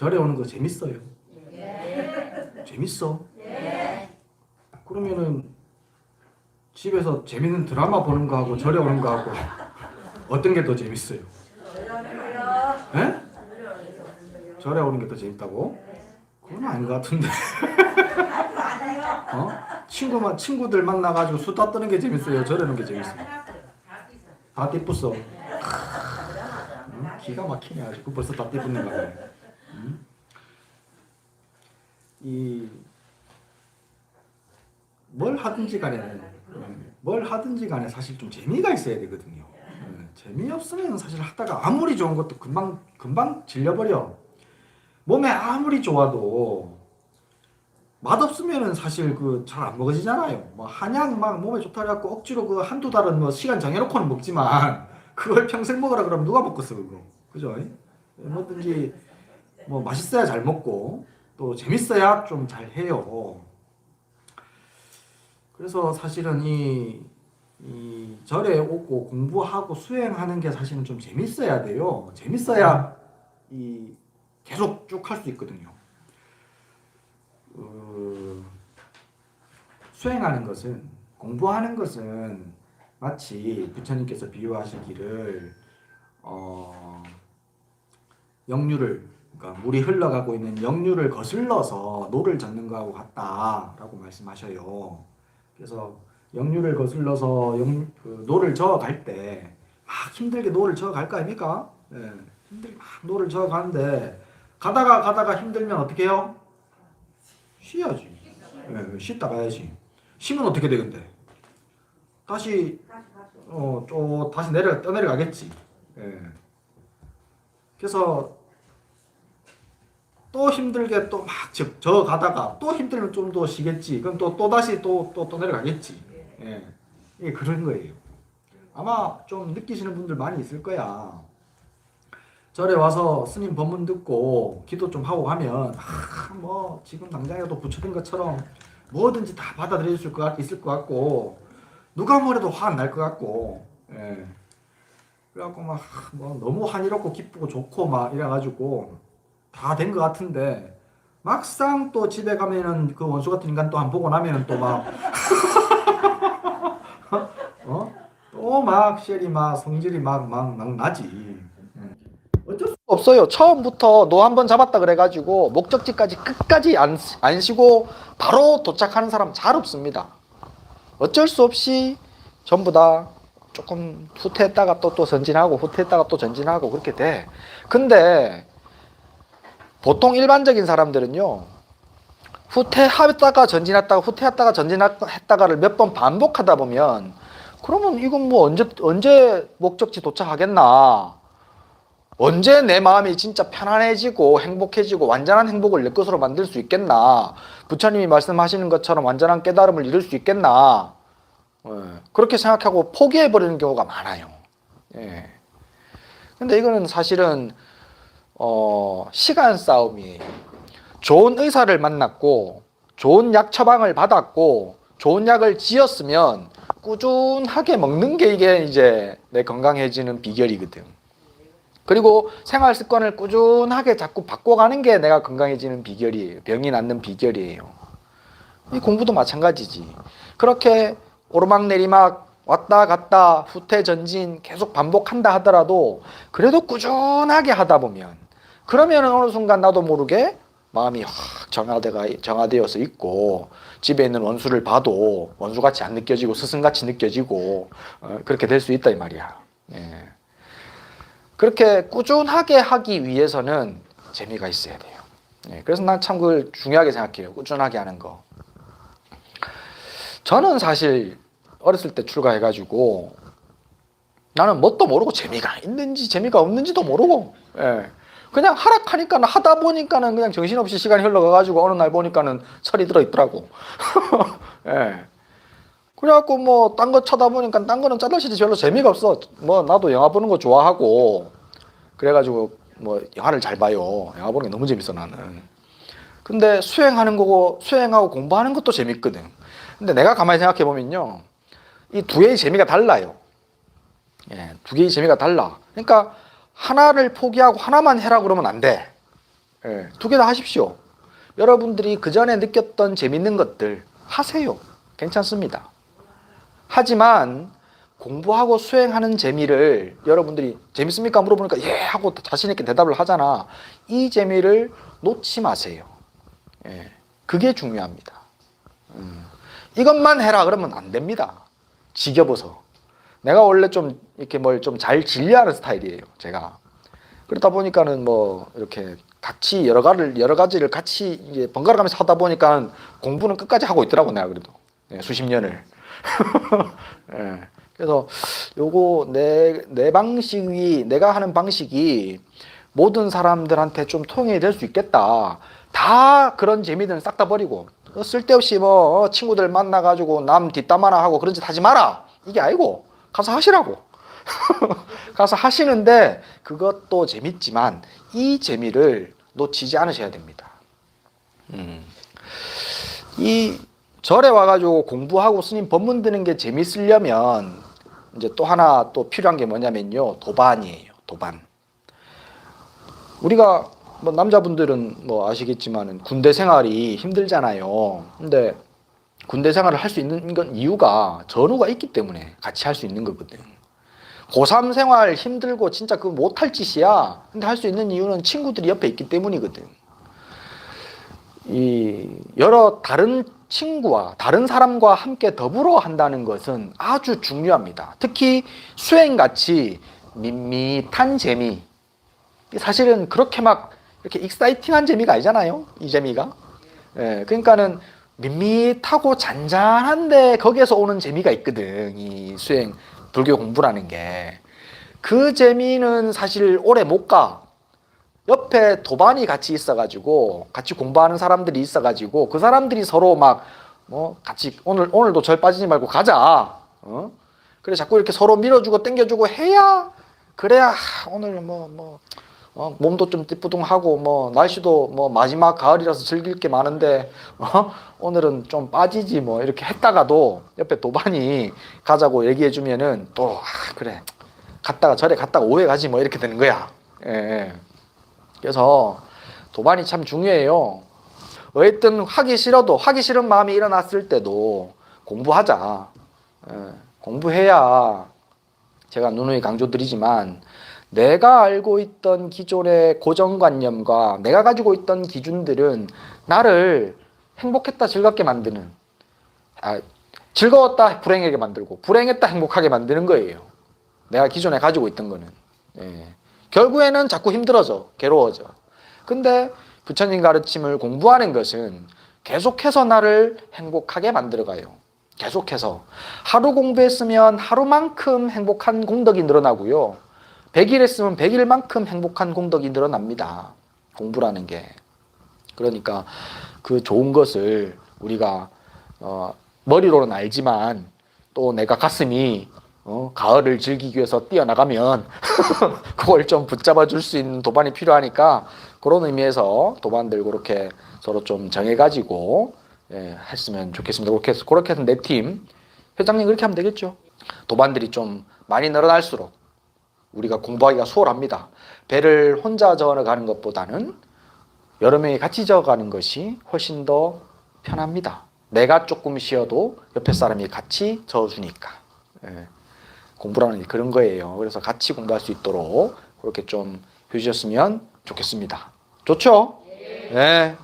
절에 오는 거 재밌어요? 재밌어? 그러면은 집에서 재밌는 드라마 보는 거하고 절에 오는 거하고 어떤 게 더 재밌어요? 에? 절에 오는 게 더 재밌다고? 그건 아닌 것 같은데. 어? 친구만 친구들 만나가지고 수다 떠는 게 재밌어요. 절에 오는 게 재밌어요. 다 띠뿌어. 응? 기가 막히네 아주. 그 벌써 다 띠뿌는 거 같네. 응? 이뭘 하든지 간에는 음, 뭘 하든지 간에 사실 좀 재미가 있어야 되거든요. 음, 재미없으면 사실 하다가 아무리 좋은 것도 금방 금방 질려버려. 몸에 아무리 좋아도 맛없으면은 사실 그 잘 안 먹어지잖아요. 뭐 한약 막 몸에 좋다 해갖고 억지로 그 한두 달은 뭐 시간 정해놓고는 먹지만 그걸 평생 먹으라 그러면 누가 먹겠어 그거. 그죠? 뭐든지 뭐 맛있어야 잘 먹고 또 재밌어야 좀 잘 해요. 그래서 사실은 이, 이 절에 오고 공부하고 수행하는 게 사실은 좀 재밌어야 돼요. 재밌어야 이 계속 쭉 할 수 있거든요. 어, 수행하는 것은 공부하는 것은 마치 부처님께서 비유하시기를 어, 영유를 그러니까 물이 흘러가고 있는 영유를 거슬러서 노를 젓는 거하고 같다라고 말씀하셔요. 그래서 영유를 거슬러서 영, 그 노를 저어 갈 때 막 힘들게 노를 저어 갈 거 아닙니까? 예, 힘들게 막 노를 저어 가는데 가다가 가다가 힘들면 어떻게 해요? 쉬어야지. 예, 쉬다 가야지. 쉬면 어떻게 되는데? 다시 어, 또 다시 내려 떠내려 가겠지. 예. 그래서 또 힘들게 또 막 저 가다가 또 힘들면 좀 더 쉬겠지. 그럼 또 또 다시 또 또 또 내려가겠지. 예. 이게 그런 거예요. 아마 좀 느끼시는 분들 많이 있을 거야. 절에 와서 스님 법문 듣고 기도 좀 하고 가면 아, 뭐 지금 당장이라도 부처된 것처럼 뭐든지 다 받아들여 줄것 같, 있을 것 같고 누가 뭐래도 화 안 날 것 같고 예. 그래갖고 막 뭐 너무 한이롭고 기쁘고 좋고 막 이래가지고 다 된 것 같은데 막상 또 집에 가면은 그 원수 같은 인간 또 안 보고 나면은 또 막 어? 또 막 쉘이 막 성질이 막 막 막 나지. 어쩔 수 없어요. 처음부터 너 한 번 잡았다 그래가지고 목적지까지 끝까지 안, 안 쉬고 바로 도착하는 사람 잘 없습니다. 어쩔 수 없이 전부 다 조금 후퇴했다가 또 또 전진하고 후퇴했다가 또 전진하고 그렇게 돼. 근데 보통 일반적인 사람들은요. 후퇴했다가 전진했다가 후퇴했다가 전진했다가를 몇 번 반복하다 보면 그러면 이건 뭐 언제 언제 목적지 도착하겠나? 언제 내 마음이 진짜 편안해지고 행복해지고 완전한 행복을 내 것으로 만들 수 있겠나? 부처님이 말씀하시는 것처럼 완전한 깨달음을 이룰 수 있겠나? 예, 그렇게 생각하고 포기해 버리는 경우가 많아요. 예. 근데 이거는 사실은 어, 시간 싸움이에요. 좋은 의사를 만났고 좋은 약 처방을 받았고 좋은 약을 지었으면 꾸준하게 먹는 게 이게 이제 내 건강해지는 비결이거든. 그리고 생활 습관을 꾸준하게 자꾸 바꿔가는 게 내가 건강해지는 비결이에요. 병이 낫는 비결이에요. 이 공부도 마찬가지지. 그렇게 오르막 내리막 왔다 갔다 후퇴 전진 계속 반복한다 하더라도 그래도 꾸준하게 하다 보면 그러면 어느 순간 나도 모르게 마음이 확 정화되가 정화되어서 있고 집에 있는 원수를 봐도 원수같이 안 느껴지고 스승같이 느껴지고 어, 그렇게 될 수 있다 이 말이야. 예. 그렇게 꾸준하게 하기 위해서는 재미가 있어야 돼요. 예, 그래서 난 참 그걸 중요하게 생각해요. 꾸준하게 하는 거. 저는 사실 어렸을 때 출가해가지고 나는 뭣도 모르고 재미가 있는지 재미가 없는지도 모르고 예. 그냥 하락하니까 하다 보니까는 그냥 정신없이 시간이 흘러가가지고 어느 날 보니까는 철이 들어 있더라고. 예. 그래갖고 뭐 딴 거 쳐다보니까 딴 거는 짜다시리 별로 재미가 없어. 뭐 나도 영화 보는 거 좋아하고 그래가지고 뭐 영화를 잘 봐요. 영화 보는 게 너무 재밌어 나는. 근데 수행하는 거고 수행하고 공부하는 것도 재밌거든. 근데 내가 가만히 생각해 보면요, 이 두 개의 재미가 달라요. 예, 두 개의 재미가 달라. 그러니까 하나를 포기하고 하나만 해라 그러면 안 돼. 예, 두 개 다 하십시오. 여러분들이 그 전에 느꼈던 재밌는 것들 하세요. 괜찮습니다. 하지만 공부하고 수행하는 재미를 여러분들이 재밌습니까? 물어보니까 예 하고 자신 있게 대답을 하잖아. 이 재미를 놓지 마세요. 예, 그게 중요합니다. 음, 이것만 해라 그러면 안 됩니다. 지겨워서. 내가 원래 좀 이렇게 뭘 좀 잘 진리하는 스타일이에요. 제가 그러다 보니까는 뭐 이렇게 같이 여러 가지를 여러 가지를 같이 이제 번갈아 가면서 하다 보니까 공부는 끝까지 하고 있더라고 내가 그래도 예, 수십 년을. 예. 그래서 요거 내, 내 방식이 내가 하는 방식이 모든 사람들한테 좀 통용이 될 수 있겠다. 다 그런 재미들은 싹 다 버리고 어, 쓸데없이 뭐 어, 친구들 만나가지고 남 뒷담 화나 하고 그런 짓 하지 마라. 이게 아니고 가서 하시라고. 가서 하시는데 그것도 재밌지만 이 재미를 놓치지 않으셔야 됩니다. 음. 이 절에 와가지고 공부하고 스님 법문 드는 게 재밌으려면 이제 또 하나 또 필요한 게 뭐냐면요 도반이에요 도반. 우리가 뭐 남자분들은 뭐 아시겠지만은 군대 생활이 힘들잖아요. 근데 군대 생활을 할 수 있는 건 이유가 전우가 있기 때문에 같이 할 수 있는 거거든. 고3 생활 힘들고 진짜 그 못할 짓이야. 근데 할 수 있는 이유는 친구들이 옆에 있기 때문이거든. 이 여러 다른 친구와 다른 사람과 함께 더불어 한다는 것은 아주 중요합니다. 특히 수행 같이 밋밋한 재미. 사실은 그렇게 막 이렇게 익사이팅한 재미가 아니잖아요. 이 재미가. 예, 그러니까는 밋밋하고 잔잔한데 거기에서 오는 재미가 있거든. 이 수행 불교 공부라는 게. 그 재미는 사실 오래 못 가. 옆에 도반이 같이 있어가지고 같이 공부하는 사람들이 있어가지고 그 사람들이 서로 막 뭐 같이 오늘 오늘도 절 빠지지 말고 가자. 어? 그래 자꾸 이렇게 서로 밀어주고 당겨주고 해야 그래야 하, 오늘 뭐 뭐. 어, 몸도 좀 띠뿌둥하고 뭐 날씨도 뭐 마지막 가을이라서 즐길 게 많은데 어? 오늘은 좀 빠지지 뭐 이렇게 했다가도 옆에 도반이 가자고 얘기해 주면은 또 아, 그래 갔다가 절에 갔다가 오해 가지 뭐 이렇게 되는 거야. 예, 예. 그래서 도반이 참 중요해요. 어쨌든 하기 싫어도 하기 싫은 마음이 일어났을 때도 공부하자. 예, 공부해야 제가 누누이 강조드리지만 내가 알고 있던 기존의 고정관념과 내가 가지고 있던 기준들은 나를 행복했다 즐겁게 만드는 아, 즐거웠다 불행하게 만들고 불행했다 행복하게 만드는 거예요. 내가 기존에 가지고 있던 거는 예. 결국에는 자꾸 힘들어져 괴로워져. 근데 부처님 가르침을 공부하는 것은 계속해서 나를 행복하게 만들어가요. 계속해서 하루 공부했으면 하루만큼 행복한 공덕이 늘어나고요. 100일 했으면 100일만큼 행복한 공덕이 늘어납니다. 공부라는 게. 그러니까 그 좋은 것을 우리가 어, 머리로는 알지만 또 내가 가슴이 어, 가을을 즐기기 위해서 뛰어나가면 그걸 좀 붙잡아 줄 수 있는 도반이 필요하니까 그런 의미에서 도반들 그렇게 서로 좀 정해가지고 예, 했으면 좋겠습니다. 그렇게 해서 그렇게 해서 내 팀 회장님 그렇게 하면 되겠죠. 도반들이 좀 많이 늘어날수록 우리가 공부하기가 수월합니다. 배를 혼자 저어가는 것보다는 여러 명이 같이 저어가는 것이 훨씬 더 편합니다. 내가 조금 쉬어도 옆에 사람이 같이 저어주니까. 예, 공부라는 게 그런 거예요. 그래서 같이 공부할 수 있도록 그렇게 좀 해주셨으면 좋겠습니다. 좋죠? 네.